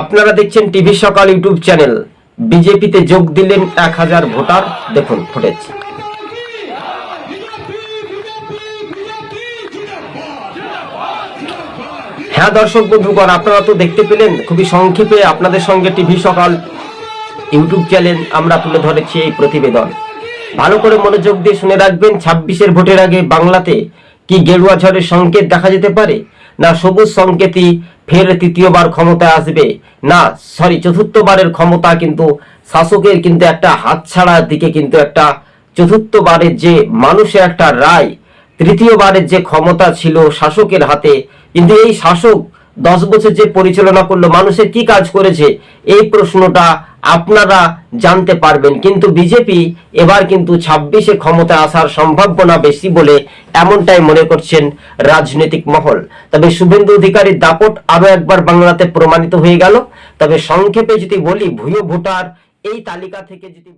আপনারা দেখছেন টিভি সকাল ইউটিউব চ্যানেল। বিজেপিতে যোগ দিলেন এক হাজার ভোটার। দেখুন ফুটেজ। হ্যাঁ দর্শক বন্ধুগণ, আপনারা তো দেখতে পেলেন, খুবই সংক্ষেপে আপনাদের সঙ্গে টিভি সকাল ইউটিউব চ্যানেল আমরা তুলে ধরেছি এই প্রতিবেদন। ভালো করে মনোযোগ দিয়ে শুনে রাখবেন, ছাব্বিশের ভোটের আগে বাংলাতে কি গেরুয়া ঝড়ের সংকেত দেখা যেতে পারে? না সবুজ সংকেতই ফের তৃতীয়বার ক্ষমতায় আসবে। না সরি চতুর্থবারের ক্ষমতা কিন্তু শাসকের কিন্তু একটা হাতছাড়ার দিকে কিন্তু একটা চতুর্থবারের যে মানুষের একটা রায়, তৃতীয়বারের যে ক্ষমতা ছিল শাসকের হাতে, কিন্তু এই শাসক দশ বছর যে পরিচালনা করল মানুষের কি কাজ করেছে, এই প্রশ্নটা আপনারা জানতে পারবেন। কিন্তু বিজেপি এবার কিন্তু ছাব্বিশে ক্ষমতা আসার সম্ভাবনা বেশি বলে এমনটাই মনে করছেন রাজনৈতিক মহল। তবে শুভেন্দু অধিকারীর দাপট আরও একবার বাংলাতে প্রমাণিত হয়ে গেল। তবে সংক্ষেপে যদি বলি ভূয় ভোটার এই তালিকা থেকে যদি